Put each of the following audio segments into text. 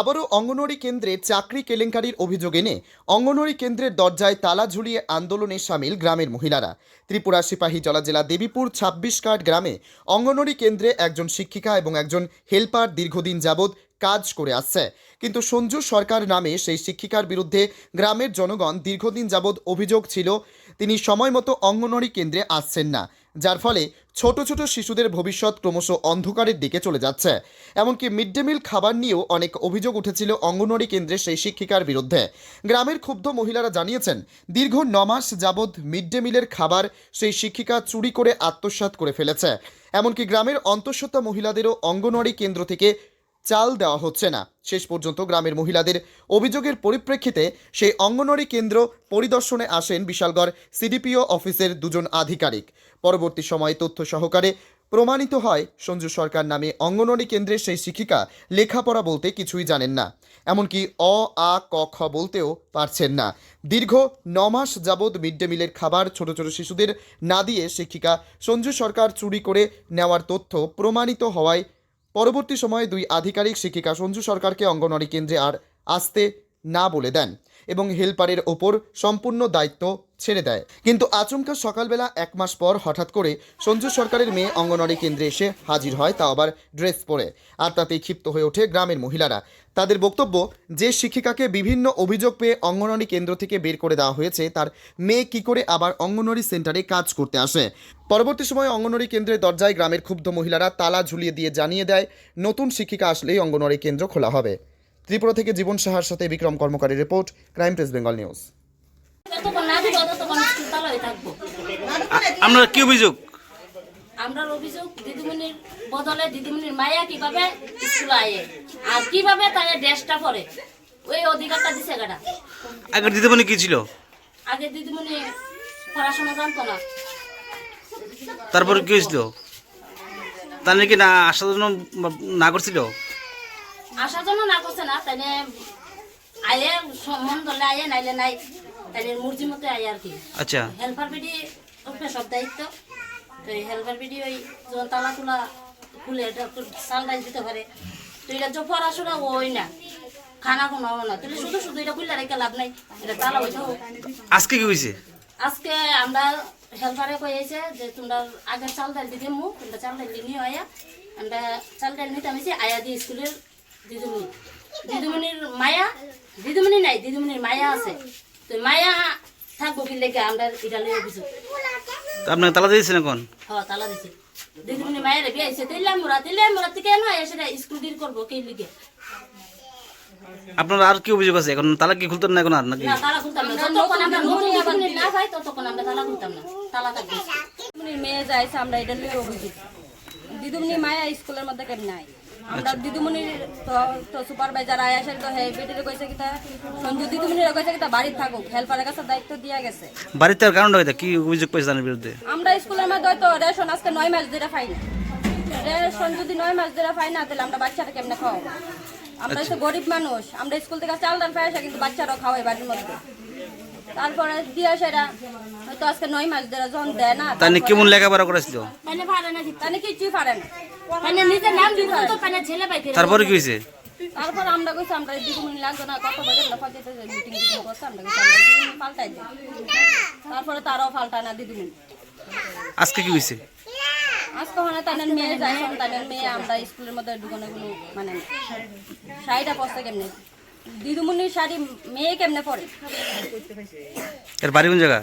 আবারও অঙ্গনওয়াড়ি কেন্দ্রে চাকরি কেলেঙ্কারির অভিযোগ এনে অঙ্গনওয়াড়ি কেন্দ্রের দরজায় তালা ঝুলিয়ে আন্দোলনে সামিল গ্রামের মহিলারা। ত্রিপুরা সিপাহী জলা জেলা দেবীপুর ছাব্বিশ কাঠ গ্রামে অঙ্গনওয়াড়ি কেন্দ্রে একজন শিক্ষিকা এবং একজন হেল্পার দীর্ঘদিন যাবৎ কাজ করে আসছে। কিন্তু সঞ্জু সরকার নামে সেই শিক্ষিকার বিরুদ্ধে গ্রামের জনগণ দীর্ঘদিন যাবৎ অভিযোগ ছিল, তিনি সময় মতো অঙ্গনওয়াড়ি কেন্দ্রে আসছেন না। যার ফলে ছোট ছোট শিশুদের ভবিষ্যৎ ক্রমশ অন্ধকারের দিকে চলে যাচ্ছে। এমনকি মিড ডে মিল খাবার নিয়েও অনেক অভিযোগ উঠেছিল অঙ্গনওয়াড়ি কেন্দ্রের সেই শিক্ষিকার বিরুদ্ধে। গ্রামের ক্ষুব্ধ মহিলারা জানিয়েছেন, দীর্ঘ নমাস যাবৎ মিড ডে মিলের খাবার সেই শিক্ষিকা চুরি করে আত্মসাৎ করে ফেলেছে। এমনকি গ্রামের অন্তঃসত্ত্বা মহিলাদেরও অঙ্গনওয়াড়ি কেন্দ্র থেকে চাল দেওয়া হচ্ছে না। শেষ পর্যন্ত গ্রামের মহিলাদের অভিযোগের পরিপ্রেক্ষিতে সেই অঙ্গনওয়াড়ি কেন্দ্র পরিদর্শনে আসেন বিশালগড় সিডিপিও অফিসের দুজন আধিকারিক। পরবর্তী সময়ে তথ্য সহকারে প্রমাণিত হয়, সঞ্জু সরকার নামে অঙ্গনওয়াড়ি কেন্দ্রের সেই শিক্ষিকা লেখাপড়া বলতে কিছুই জানেন না। এমনকি অ, আ, ক, খ বলতেও পারছেন না। দীর্ঘ নমাস যাবৎ মিড ডে মিলের খাবার ছোট ছোট শিশুদের না দিয়ে শিক্ষিকা সঞ্জু সরকার চুরি করে নেওয়ার তথ্য প্রমাণিত হওয়ায় পরবর্তী সময়ে দুই আধিকারিক শিক্ষিকা সঞ্জু সরকারকে অঙ্গনওয়াড়ি কেন্দ্রে আর আসতে না বলে দেন এবং হেলপারের ওপর সম্পূর্ণ দায়িত্ব ছেড়ে দেয়। কিন্তু আচমকা সকালবেলা এক মাস পর হঠাৎ করে সঞ্জু সরকারের মেয়ে অঙ্গনওয়াড়ি কেন্দ্রে এসে হাজির হয় তা আবার ড্রেস পরে আর তাতেই ক্ষিপ্ত হয়ে ওঠে গ্রামের মহিলারা। তাদের বক্তব্য, যে শিক্ষিকাকে বিভিন্ন অভিযোগ পেয়ে অঙ্গনওয়াড়ি কেন্দ্র থেকে বের করে দেওয়া হয়েছে, তার মেয়ে কি করে আবার অঙ্গনওয়াড়ি সেন্টারে কাজ করতে আসে? পরবর্তী সময়ে অঙ্গনওয়াড়ি কেন্দ্রের দরজায় গ্রামের ক্ষুব্ধ মহিলারা তালা ঝুলিয়ে দিয়ে জানিয়ে দেয়, নতুন শিক্ষিকা আসলেই অঙ্গনওয়াড়ি কেন্দ্র খোলা হবে। ত্রিপুরা থেকে জীবন সাহার সাথে Bikram কর্মকারী report crime press Bengal news. আপনার কি অভিযোগ? আমরা অভিযোগ দিদিমণির বদলে দিদিমণির মায়া কীভাবে স্কুলে আয়ে আর কীভাবে তাদের ড্রেসটা পরে ওই অধিকারটা দিছে আগের দিদিমণি কি ছিল? আগে দিদিমণি পড়াশোনা জানতো না। তারপর কি হয়েছিল? তার নাকি না আসার জন্য না করছিল আসার জন্য না করছে না তাইলে আয়ে মন ধরলে আয়ে নাইলে নাই তাইলে মর্জি মতো আয়ে আর কি। আচ্ছা। হেল্পার বিডি ওপরে সব দায়িত্ব তো এই হেল্পার বিডি ওই যখন তালা তুলা খুলে ডাল দিতে পারে। তো এটা যে পড়াশোনা ওই না খানা কোনো না। তাহলে শুধু শুধু এটা খুললে রেখে লাভ নাই এটা তালা হয়ে আজকে কি হয়েছে আজকে আমরা হেল্পারে কয়েছে যে তোমরা আগে চাল ডাল দিদি মু তোমরা চাল ডাল নিয়ে আয়া। আমরা চাল ডাল নিতে আমি আয়া দিয়ে স্কুলের দিদিমণি। দিদিমণির মায়া? দিদিমণি নাই দিদিমণির মায়া আছে। তো মায়া থাকব কি লেগে? আমরা এটা অভিযোগ আপনাকে তালা দিয়েছেন এখন? হ্যাঁ তালা দিছে। দিদিমণি মায়ের বিয়ে আইছে তেলে মোরা তেলে মোরা থেকে না সেটা স্কুল ডিল করব কে লিগে? আপনার আর কি অভিযোগ আছে? এখন তালা কি খুলতেন না এখন আর নাকি? তালা খুলতাম না। যতক্ষণ আমরা নতুন দিদিমণি না পাই ততক্ষণ আমরা তালা খুলতাম না। তালা থাকবে। দিদিমণির মেয়ে যাইছে আমরা এটা লিয়ে অভিযোগ। দিদিমণি মায়া স্কুলের মধ্যে কেন নাই? আমরা দিদিমণির তো তো সুপারভাইজার আয়া তো হে বেটিরে কইছে কিতা সঞ্জু দিদিমণির কইছে কিতা বাড়িতে থাকুক হেল্পারের কাছে দায়িত্ব দিয়া গেছে। বাড়িতে কারণটা হইতা কি অভিযোগ পেয়েছে তার বিরুদ্ধে? আমরা স্কুলের মধ্যে হয়তো রেশন আজকে নয় মাস ধরে পাই না। রেশন যদি নয় মাস ধরে পাই না তাহলে আমরা বাচ্চাটা কেমনে খাওয়াবো? আমরা তো গরিব মানুষ আমরা স্কুল থেকে চাল ডাল পাই আসা কিন্তু বাচ্চারাও খাওয়াই বাড়ির মধ্যে। তারপরে দিয়া সেটা হয়তো আজকে নয় মাস ধরে যখন দেয় না তার নিয়ে কেমন লেখাপড়া করেছিল? তাহলে না তাহলে কিছুই পারে না। নিজের নাম দিতে তো ছেলে পাইতে তারপরে কি হয়েছে? তারপর আমরা কইছি আমরা দিদিমণি লাগতো না কত বছর না পঞ্চায়েত মিটিং টিটিং করছে আমরা কইছি আমরা দিদিমণি পাল্টাই দিই। তারপরে তারাও পাল্টায় না দিদিমণি। আজকে কি হয়েছে? আজকে ওখানে তাদের মেয়ে যাই তাদের মেয়ে আমরা স্কুলের মধ্যে ঢুকানো কোনো মানে। শাড়িটা পরতে কেমনে? দিদিমণির শাড়ি মেয়ে কেমনে পরে? এর বাড়ি কোন জায়গা?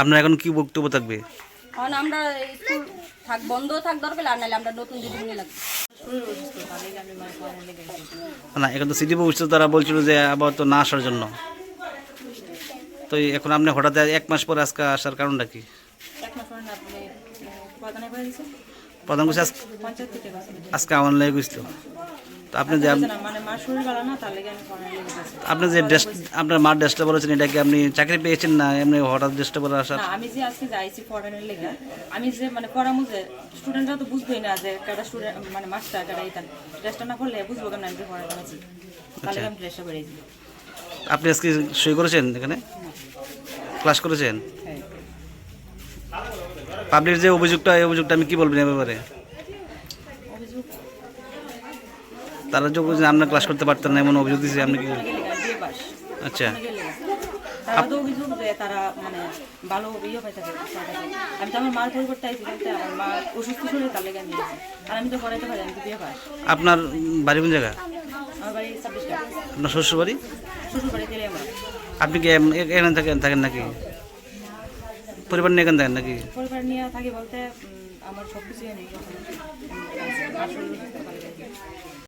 আপনার এখন কি বক্তব্য থাকবে? কারণ আমরা স্কুল থাক বন্ধ থাক দরকার আর নাহলে আমরা নতুন দিদিমণি লাগবে। না এখন তো সিটি অফিস তারা বলছিল যে আবার তো না আসার জন্য। তো এখন আপনি হঠাৎ এক মাস পরে আজকে আসার কারণটা কি? প্রধান কোচ আজকে আমার লেগে গেছিল। তো আপনি যে মানে আপনি যে ড্রেস আপনার মার ড্রেসটা বলেছেন এটা কি আপনি চাকরি পেয়েছেন না? এমনি হঠাৎ ড্রেসটা পরে আসার আমি যে আজকে যাইছি পড়ানোর লেগে আমি যে মানে পড়ামু যে স্টুডেন্টরা তো বুঝবেই না যে কেটা স্টুডেন্ট মানে মাস্টার কেটা ইতান ড্রেসটা না করলে বুঝব কেন আমি যে পড়াতে আছি? তাহলে আমি ড্রেসটা বেরিয়েছি আপনি আজকে সই করেছেন এখানে? ক্লাস করেছেন? পাবলিক যে অভিযোগটা এই অভিযোগটা আমি কি বলবেন এ ব্যাপারে? তারা যোগ যে আপনার ক্লাস করতে পারতেন না এমন অভিযোগ দিয়েছে আপনি কি আচ্ছা। তারা অভিযোগ যে তারা মানে ভালো ইয়ে পাই থাকে তার কাছে। আমি তো আমার মার পরিবর্তে আইছি বলতে আমার মা অসুস্থ শরীরে তার লেগে আমি আর আমি তো পড়াইতে পারি আমি তো বিয়ে পাস। আপনার বাড়ি কোন জায়গা? আমার বাড়ি ছাব্বিশ আপনার শ্বশুর বাড়ি শ্বশুর বাড়ি তেলে আপনি কি এখানে থাকেন থাকেন নাকি? পরিবার নিয়ে এখানে থাকেন নাকি? পরিবার নিয়ে থাকি বলতে উম, আমার সব কিছু নেই। আসল